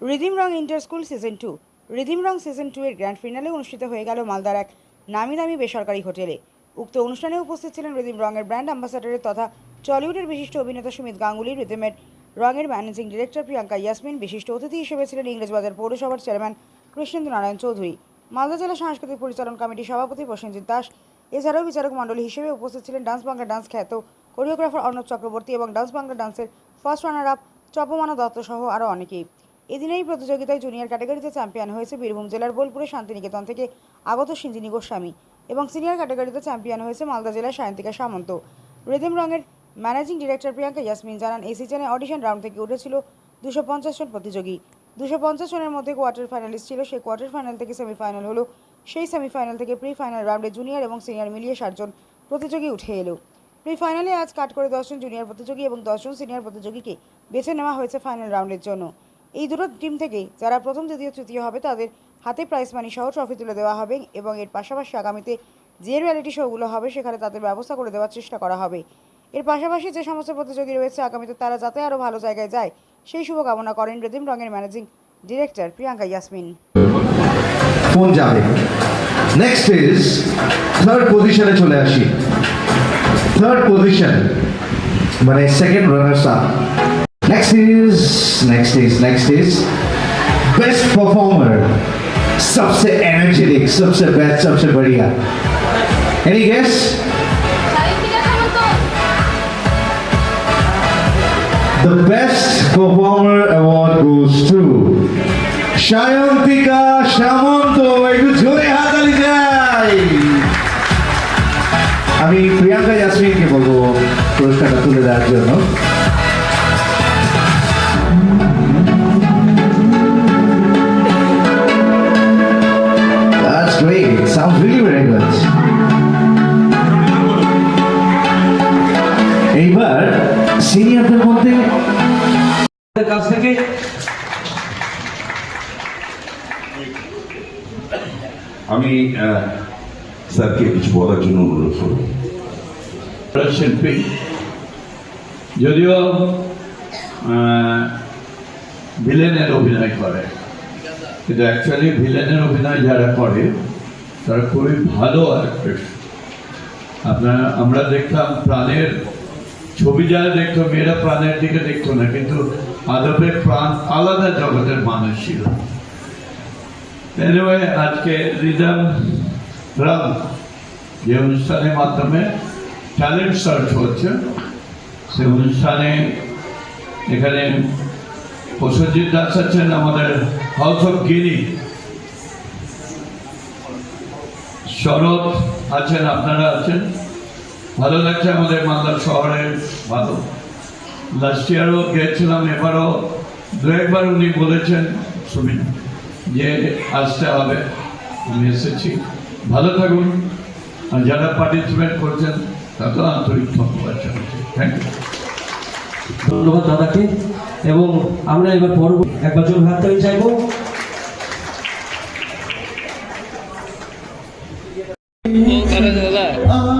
Rhythm Rang inter school season two. Rhythm Rang season two এর grand finale অনুষ্ঠিত হয়ে গেল মালদার এক নামি দামি বেসরকারি হোটেলে। উক্ত অনুষ্ঠানে উপস্থিত ছিলেন রিদিম রঙের ব্র্যান্ড অ্যাম্বাসাডারের তথা টলিউডের বিশিষ্ট অভিনেতা সুমিত গাঙ্গুলি, রিদিমের রঙের ম্যানেজিং ডিরেক্টর প্রিয়াঙ্কা ইয়াসমিন, বিশিষ্ট অতিথি হিসেবে ছিলেন ইংরেজবাজার পৌরসভার চেয়ারম্যান কৃষ্ণেন্দু নারায়ণ চৌধুরী। মালদা জেলা সাংস্কৃতিক পরিচালন কমিটির সভাপতি প্রসেনজিৎ দাস, এছাড়াও বিচারক মণ্ডলী হিসেবে উপস্থিত ছিলেন ডান্স বাংলা ডান্স খ্যাত কোরিওগ্রাফার অর্ণব চক্রবর্তী এবং ডান্স বাংলা ডান্সের ফার্স্ট রানার আপ চপমানা দত্ত সহ আরও অনেকেই। এদিন এই প্রতিযোগিতায় জুনিয়র ক্যাটাগরিতে চ্যাম্পিয়ন হয়েছে বীরভূম জেলার বোলপুরের শান্তিনিকেতন থেকে আগত সিঞ্জিনী গোস্বামী এবং সিনিয়র ক্যাটাগরিতে চ্যাম্পিয়ন হয়েছে মালদা জেলার সায়ন্তিকা সামন্ত। রিদিম রঙের ম্যানেজিং ডিরেক্টর প্রিয়াঙ্কা ইয়াসমিন জানান এই সিজনে অডিশন রাউন্ড থেকে উঠেছিল দুশো পঞ্চাশ জন প্রতিযোগী। দুশো পঞ্চাশ জনের মধ্যে কোয়ার্টার ফাইনালিস্ট ছিল সেই কোয়ার্টার ফাইনাল থেকে সেমিফাইনাল হলো, সেই সেমিফাইনাল থেকে প্রি ফাইনাল রাউন্ডে জুনিয়র এবং সিনিয়র মিলিয়ে ষাটজন প্রতিযোগী উঠে এলো। প্রি ফাইনালে আজ কাট করে দশজন জুনিয়র প্রতিযোগী এবং দশজন সিনিয়র প্রতিযোগীকে বেছে নেওয়া হয়েছে ফাইনাল রাউন্ডের জন্য। এই দুটো টিম থেকে যারা প্রথম দ্বিতীয় তৃতীয় হবে, তাদের হাতে প্রাইজ মানি সহ ট্রফি তুলে দেওয়া হবে এবং এর পাশাপাশি আগামীতে যে রিয়ালিটি শোগুলো হবে, সেখানে তাদের ব্যবস্থা করে দেওয়ার চেষ্টা করা হবে। এর পাশাপাশি যে সমস্ত প্রতিযোগী রয়েছে, আগামীতে তারা যাতে আরও ভালো জায়গায় যায়, সেই শুভকামনা করেন রেদিম রঙের managing director Priyanka Yasmin. Phone যাবে নেক্সট ইজ থার্ড পজিশনে চলে আসি। থার্ড পজিশন মানে second runners up next is next is next is best performer सबसे एनर्जेटिक सबसे बेस्ट सबसे बढ़िया any guess The best performer award goes to Sayantika Samanta একটু জোরে হাতালি যাই আমি প্রিয়াঙ্কা ইয়াসমিনকে বলবো পুরস্কারটা তুলে দেওয়ার জন্য এইবার সিনিয়রদের মধ্যে কাছ থেকে আমি আহ, স্যারকে কিছু বলার জন্য অনুরোধ করব। শিল্পী যদিও ভিলেনের অভিনয় করে কিন্তু অ্যাকচুয়ালি ভিলেনের অভিনয় যারা করে তারা খুবই ভালো অ্যাক্ট্রেস আপনার আমরা দেখতাম প্রাণের ছবি যারা দেখতো, মেয়েরা প্রাণের দিকে দেখতো না, কিন্তু আদপের প্রাণ আলাদা জগতের মানুষ ছিল। আজকে রিদম রাম যে অনুষ্ঠানের মাধ্যমে ট্যালেন্ট সার্চ হচ্ছে, সে অনুষ্ঠানে এখানে প্রসঞ্জিৎ দাস আছেন, আমাদের হাউস অফ গিনি শরৎ আছেন, আপনারা আছেন। ভালো লাগছে আমাদের মালদা শহরের ভালো লাস্ট ইয়ারও গিয়েছিলাম এবারও দু একবার উনি বলেছেন সুমিন যে আসতে হবে। আমি এসেছি। ভালো থাকুন। আর যারা পার্টিসিপেট করছেন তাতেও আন্তরিক ধন্যবাদ জানাচ্ছি। থ্যাংক ইউ ধন্যবাদ দাদাকে। এবং আমরা এবার পরব একবার জোর হাত তালি চাইব।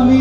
আমি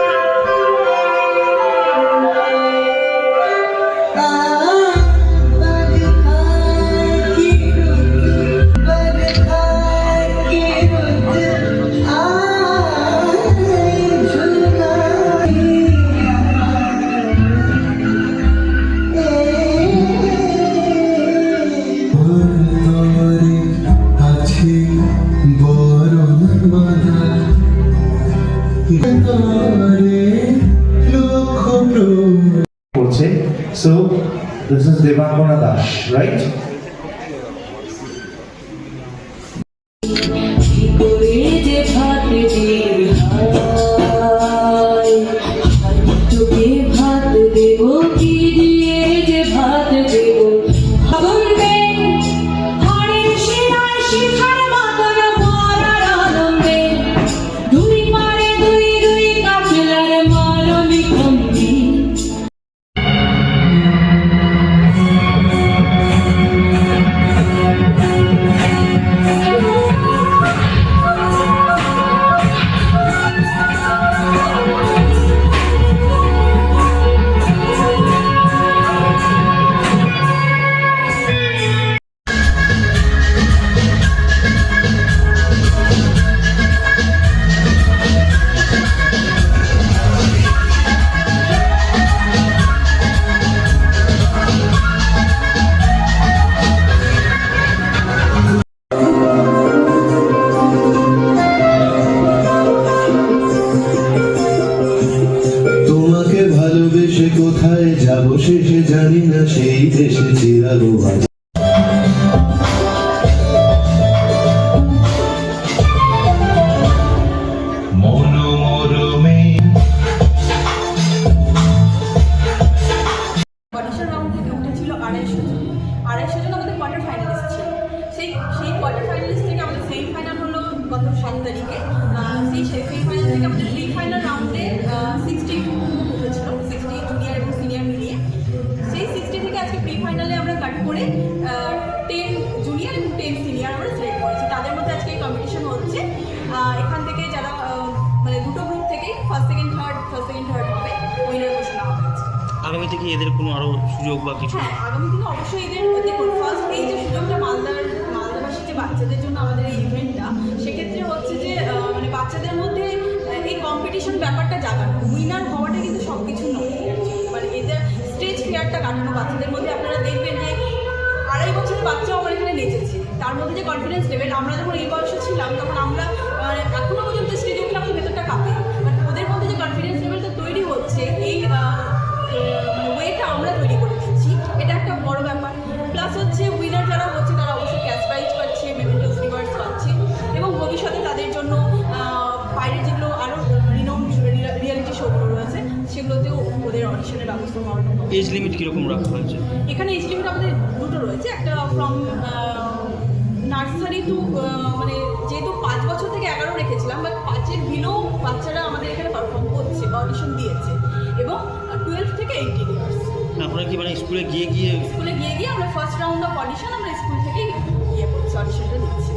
যে ভাত দিয়ে হায় তোকে ভাত দেব কি দিয়ে যে ভাত দেব শেষে জানি না সেই দেশে চিরালো second third first second third হবে উইনার ঘোষণা হবে আগামীতে কি এদের কোনো আরও সুযোগ বা কিছু? হ্যাঁ আগামী দিনে অবশ্যই এদের দেখুন ফার্স্ট এই যে সুযোগটা মালদার মালদাবাসী যে বাচ্চাদের জন্য আমাদের এই ইভেন্টটা সেক্ষেত্রে হচ্ছে যে মানে বাচ্চাদের মধ্যে এই কম্পিটিশন ব্যাপারটা জাগানো উইনার হওয়াটা কিন্তু সব কিছু নয়। মানে এদের স্টেজ ফেয়ারটা কাটানো বাচ্চাদের মধ্যে আপনারা দেখবেন যে আড়াই বছরের বাচ্চাও আমার এখানে নেচেছে। তার মধ্যে যে কনফিডেন্স লেভেল আমরা যখন এই বয়সে ছিলাম তখন আমরা মানে এখনও পর্যন্ত স্টেজে ওদের ব্যবস্থা করানো এজ লিমিট কীরকম রাখা হয়েছে? এখানে এজ লিমিট আমাদের দুটো রয়েছে। একটা ফ্রম নার্সারি টু মানে যেহেতু পাঁচ বছর থেকে এগারো রেখেছিলাম বাট পাঁচের বিলো বাচ্চারা আমাদের এখানে পারফর্ম করছে বা অডিশন দিয়েছে। এবং টুয়েলভ থেকে এইটিন ইয়ার্স আপনারা কি মানে স্কুলে গিয়ে গিয়ে স্কুলে গিয়ে গিয়ে আমরা ফার্স্ট রাউন্ড অফ অডিশন আমরা স্কুল থেকেই ইয়ে করছি অডিশনটা দিচ্ছি।